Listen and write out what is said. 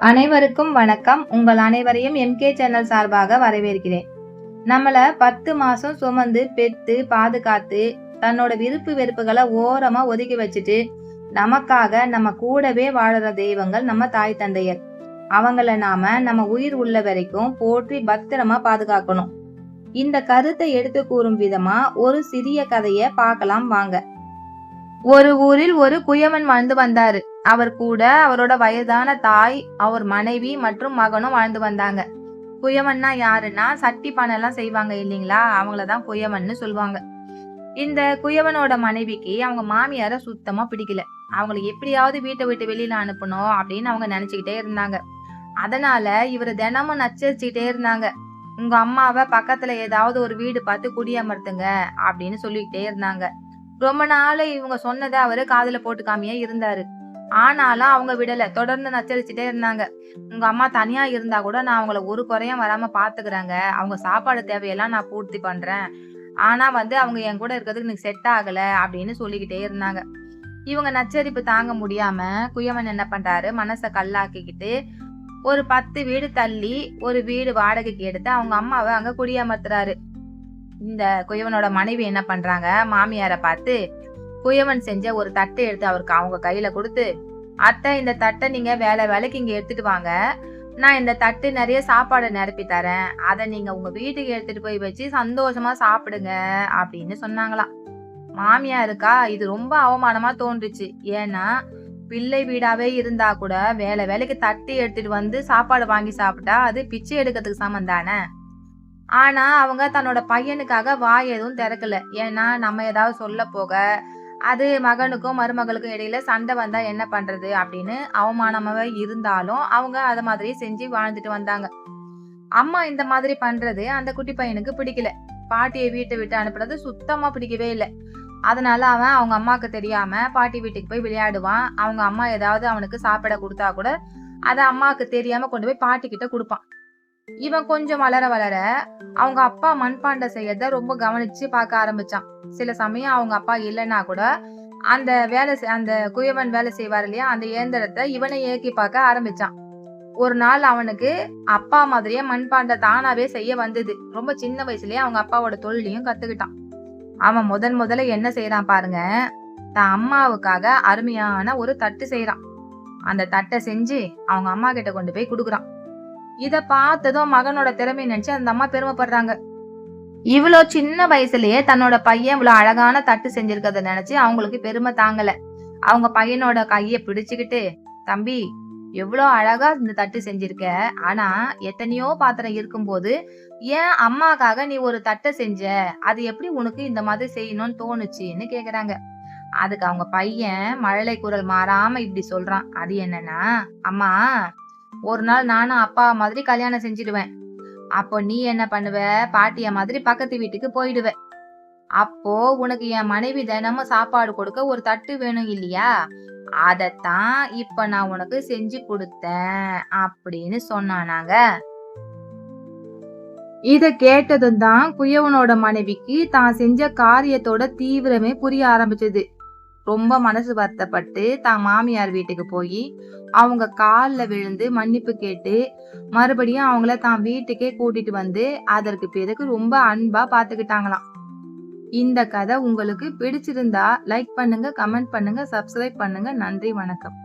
அனைவருக்கும் வணக்கம். உங்கள் அனைவரையும் எம்கே சேனல் சார்பாக வரவேற்கிறேன். நம்மள பத்து மாசம் சுமந்து பெத்து பாதுகாத்து தன்னோட விருப்பு வெறுப்புகளை ஓரமா ஒதுக்கி வச்சுட்டு நமக்காக நம்ம கூடவே வாழற தெய்வங்கள் நம்ம தாய் தந்தையர். அவங்கள நாம நம்ம உயிர் உள்ள வரைக்கும் போற்றி பத்திரமா பாதுகாக்கணும். இந்த கருத்தை எடுத்து கூறும் விதமா ஒரு சிறிய கதைய பார்க்கலாம் வாங்க. ஒரு ஊரில் ஒரு குயவன் வாழ்ந்து வந்தாரு. அவர் கூட அவரோட வயதான தாய் அவர் மனைவி மற்றும் மகனும் வாழ்ந்து வந்தாங்க. குயவன்னா யாருன்னா சட்டி பானை எல்லாம் செய்வாங்க இல்லைங்களா? அவங்கள தான் குயவன்னு சொல்லுவாங்க. இந்த குயவனோட மனைவிக்கு அவங்க மாமியார சுத்தமா பிடிக்கல. அவங்கள எப்படியாவது வீட்டை விட்டு வெளியில அனுப்பணும் அப்படின்னு அவங்க நினைச்சுக்கிட்டே இருந்தாங்க. அதனால இவர் தினமும் நச்சரிச்சுக்கிட்டே இருந்தாங்க. உங்க அம்மாவை பக்கத்துல ஏதாவது ஒரு வீடு பார்த்து குடியமர்த்துங்க அப்படின்னு சொல்லிக்கிட்டே இருந்தாங்க. ரொம்ப நாள் இவங்க சொன்னதை அவரு காதுல போட்டுக்காமையே இருந்தாரு. ஆனாலும் அவங்க விடலை. தொடர்ந்து நச்சரிச்சுட்டே இருந்தாங்க. உங்க அம்மா தனியா இருந்தா கூட நான் அவங்கள ஒரு குறையும் வராம பாத்துக்கிறேங்க. அவங்க சாப்பாடு தேவையெல்லாம் நான் பூர்த்தி பண்றேன். ஆனா வந்து அவங்க என் கூட இருக்கிறதுக்கு எனக்கு செட் ஆகல அப்படின்னு சொல்லிக்கிட்டே இருந்தாங்க. இவங்க நச்சரிப்பு தாங்க முடியாம குயவன் என்ன பண்றாரு? மனசை கல்லாக்கிக்கிட்டு ஒரு பத்து வீடு தள்ளி ஒரு வீடு வாடகைக்கு எடுத்து அவங்க அம்மாவை அங்க குடியமர்த்துறாரு. இந்த குயவனோட மனைவி என்ன பண்றாங்க? மாமியாரை பார்த்து குயவன் செஞ்ச ஒரு தட்டை எடுத்து அவருக்கு அவங்க கையில கொடுத்து அத்தை இந்த தட்டை நீங்க வேலை வேலைக்கு இங்க எடுத்துட்டு வாங்க. நான் இந்த தட்டு நிறைய சாப்பாடு நிரப்பி தரேன். அதை நீங்க உங்க வீட்டுக்கு எடுத்துட்டு போய் வச்சு சந்தோஷமா சாப்பிடுங்க அப்படின்னு சொன்னாங்களாம். மாமியாருக்கா இது ரொம்ப அவமானமா தோன்றுச்சு. ஏன்னா பிள்ளை வீடாவே இருந்தா கூட வேலை வேலைக்கு தட்டி எடுத்துட்டு வந்து சாப்பாடு வாங்கி சாப்பிட்டா அது பிச்சை எடுக்கிறதுக்கு சமம் தானே? ஆனா அவங்க தன்னோட பையனுக்காக வாய் எதுவும் திறக்கல. ஏன்னா நம்ம ஏதாவது சொல்ல போக அது மகனுக்கும் மருமகளுக்கும் இடையில சண்டை வந்தா என்ன பண்றது அப்படின்னு அவமானமாவே இருந்தாலும் அவங்க அத மாதிரி செஞ்சு வாழ்ந்துட்டு வந்தாங்க. அம்மா இந்த மாதிரி பண்றது அந்த குட்டி பையனுக்கு பிடிக்கல. பாட்டியை வீட்டை விட்டு அனுப்புறது சுத்தமா பிடிக்கவே இல்லை. அதனால அவன் அவங்க அம்மாவுக்கு தெரியாம பாட்டி வீட்டுக்கு போய் விளையாடுவான். அவங்க அம்மா ஏதாவது அவனுக்கு சாப்பிட கொடுத்தா கூட அதை அம்மாவுக்கு தெரியாம கொண்டு போய் பாட்டி கிட்ட கொடுப்பான். இவன் கொஞ்சம் வளர வளர அவங்க அப்பா மண்பாண்ட செய்யறத ரொம்ப கவனிச்சு பார்க்க ஆரம்பிச்சான். சில சமயம் அவங்க அப்பா இல்லைன்னா கூட அந்த வேலை அந்த குயவன் வேலை செய்வார் இல்லையா அந்த இயந்திரத்தை இவனை இயக்கி பார்க்க ஆரம்பிச்சான். ஒரு நாள் அவனுக்கு அப்பா மாதிரியே மண்பாண்ட தானாவே செய்ய வந்தது. ரொம்ப சின்ன வயசுலயே அவங்க அப்பாவோட தொழிலையும் கத்துக்கிட்டான். அவன் முதன் முதல்ல என்ன செய்யறான் பாருங்க தான் அம்மாவுக்காக அருமையான ஒரு தட்டு செய்யறான் அந்த தட்டை செஞ்சு அவங்க அம்மா கிட்ட கொண்டு போய் கொடுக்குறான். இத பார்த்ததும் மகனோட திறமை நினைச்சு அந்த அம்மா பெருமைப்படுறாங்க. இவ்வளோ சின்ன வயசுலயே தன்னோட பையன் இவ்வளோ அழகான தட்டு செஞ்சிருக்கத நினைச்சு அவங்களுக்கு பெருமை தாங்கல. அவங்க பையனோட கையை பிடிச்சுக்கிட்டு தம்பி எவ்வளோ அழகா இந்த தட்டு செஞ்சிருக்க. ஆனா எத்தனையோ பாத்திரம் இருக்கும்போது ஏன் அம்மாக்காக நீ ஒரு தட்டை செஞ்ச? அது எப்படி உனக்கு இந்த மாதிரி செய்யணும்னு தோணுச்சுன்னு கேக்குறாங்க. அதுக்கு அவங்க பையன் மழலை குரல் மாறாம இப்படி சொல்றான். அது என்னன்னா அம்மா ஒரு நாள் நானும் அப்பா மாதிரி கல்யாணம் செஞ்சிடுவேன். அப்போ நீ என்ன பண்ணுவ? பாட்டிய மாதிரி பக்கத்து வீட்டுக்கு போயிடுவ. அப்போ உனக்கு என் மனைவி தினமும் சாப்பாடு கொடுக்க ஒரு தட்டு வேணும் இல்லையா? அதத்தான் இப்ப நான் உனக்கு செஞ்சு கொடுத்தேன் அப்படின்னு சொன்னானாங்க. இத கேட்டதும் தான் குயவனோட மனைவிக்கு தான் செஞ்ச காரியத்தோட தீவிரமே புரிய ஆரம்பிச்சது. ரொம்ப மனசு வருத்தப்பட்டு தான் மாமியார் வீட்டுக்கு போய் அவங்க காலில் விழுந்து மன்னிப்பு கேட்டு மறுபடியும் அவங்கள தான் வீட்டுக்கே கூட்டிட்டு வந்து அதற்கு பிறகு ரொம்ப அன்பா பார்த்துக்கிட்டாங்களாம் இந்த கதை உங்களுக்கு பிடிச்சிருந்தா லைக் பண்ணுங்க கமெண்ட் பண்ணுங்க சப்ஸ்கிரைப் பண்ணுங்க. நன்றி வணக்கம்.